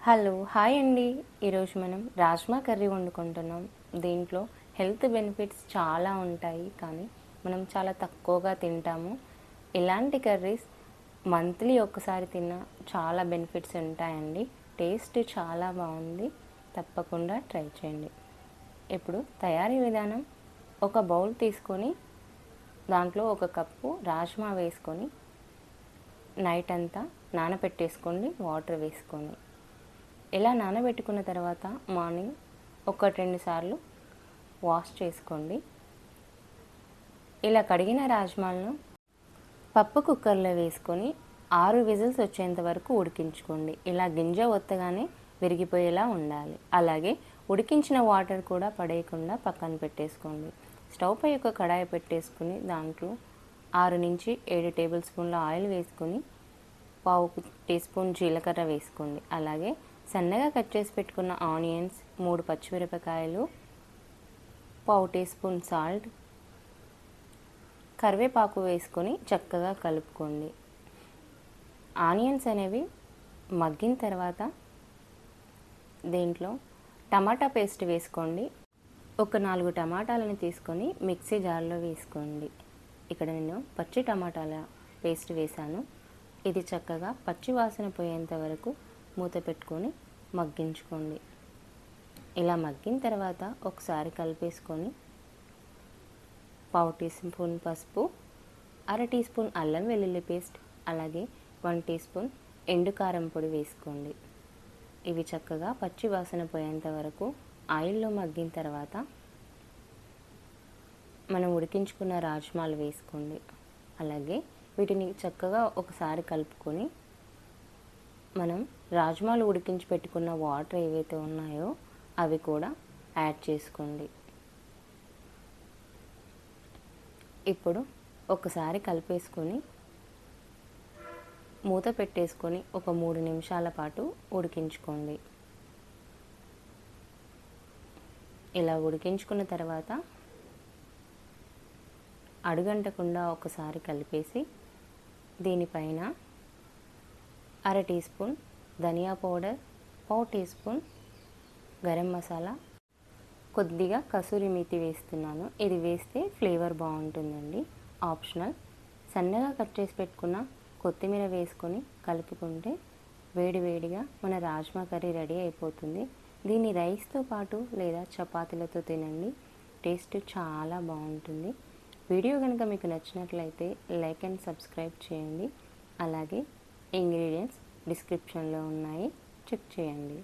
Hello hi అండి. ఈరోజు మనం రాజ్మా కర్రీ వండుకుంటున్నాం. దీంట్లో హెల్త్ బెనిఫిట్స్ చాలా ఉంటాయి కానీ మనం చాలా తక్కువగా తింటాము. ఇలాంటి కర్రీస్ మంత్లీ ఒక్కసారి తిన్నా చాలా బెనిఫిట్స్ ఉంటాయండి. టేస్ట్ చాలా బాగుంది. తప్పకుండా ట్రై చేయండి. ఇప్పుడు తయారీ విధానం. ఒక బౌల్ తీసుకొని దాంట్లో ఒక కప్పు రాజ్మా వేసుకొని నైట్ అంతా నానబెట్టేసుకోండి వాటర్ వేసుకొని ఇలా నానబెట్టుకున్న తర్వాత మార్నింగ్ ఒక రెండు సార్లు వాష్ చేసుకోండి. ఇలా కడిగిన రాజ్మాలను పప్పు కుక్కర్లో వేసుకొని ఆరు విజిల్స్ వచ్చేంత వరకు ఉడికించుకోండి. ఇలా గింజ ఒత్తగానే విరిగిపోయేలా ఉండాలి. అలాగే ఉడికించిన వాటర్ కూడా పడేయకుండా పక్కన పెట్టేసుకోండి. స్టవ్ పై ఒక కడాయి పెట్టేసుకుని దాంట్లో ఆరు నుంచి ఏడు టేబుల్ స్పూన్ల ఆయిల్ వేసుకొని పావు టీ స్పూన్ జీలకర్ర వేసుకోండి. అలాగే సన్నగా కట్ చేసి పెట్టుకున్న ఆనియన్స్ మూడు పచ్చిమిరపకాయలు పావు టీ స్పూన్ సాల్ట్ కరివేపాకు వేసుకొని చక్కగా కలుపుకోండి. ఆనియన్స్ అనేవి మగ్గిన తర్వాత దీంట్లో టమాటా పేస్ట్ వేసుకోండి. ఒక నాలుగు టమాటాలను తీసుకొని మిక్సీ జార్లో వేసుకోండి. ఇక్కడ నేను పచ్చి టమాటాల పేస్ట్ వేశాను. ఇది చక్కగా పచ్చి వాసన పోయేంత వరకు మూత పెట్టుకొని మగ్గించుకోండి. ఇలా మగ్గిన తర్వాత ఒకసారి కలిపేసుకొని పావు టీ స్పూన్ పసుపు అర టీ స్పూన్ అల్లం వెల్లుల్లి పేస్ట్ అలాగే వన్ టీ స్పూన్ ఎండు కారం పొడి వేసుకోండి. ఇవి చక్కగా పచ్చి వాసన పోయేంత వరకు ఆయిల్లో మగ్గిన తర్వాత మనం ఉడికించుకున్న రాజ్మాలు వేసుకోండి. అలాగే వీటిని చక్కగా ఒకసారి కలుపుకొని మనం రాజ్మాలు ఉడికించి పెట్టుకున్న వాటర్ ఏవైతే ఉన్నాయో అవి కూడా యాడ్ చేసుకోండి. ఇప్పుడు ఒకసారి కలిపేసుకొని మూత పెట్టేసుకొని ఒక మూడు నిమిషాల పాటు ఉడికించుకోండి. ఇలా ఉడికించుకున్న తర్వాత అడుగంటకుండా ఒకసారి కలిపేసి దీనిపైన అర టీ స్పూన్ ధనియా పౌడర్ పావు టీ స్పూన్ గరం మసాలా. కొద్దిగా కసూరి మేతి వేస్తున్నాను. ఇది వేస్తే ఫ్లేవర్ బాగుంటుందండి. ఆప్షనల్. సన్నగా కట్ చేసి పెట్టుకున్న కొత్తిమీర వేసుకొని కలుపుకుంటే వేడి వేడిగా మన రాజ్మా కర్రీ రెడీ అయిపోతుంది. దీన్ని రైస్తో పాటు లేదా చపాతీలతో తినండి. టేస్ట్ చాలా బాగుంటుంది. వీడియో కనుక మీకు నచ్చినట్లయితే లైక్ అండ్ సబ్స్క్రైబ్ చేయండి. అలాగే ఇంగ్రీడియంట్స్ డిస్క్రిప్షన్లో ఉన్నాయి. చెక్ చేయండి.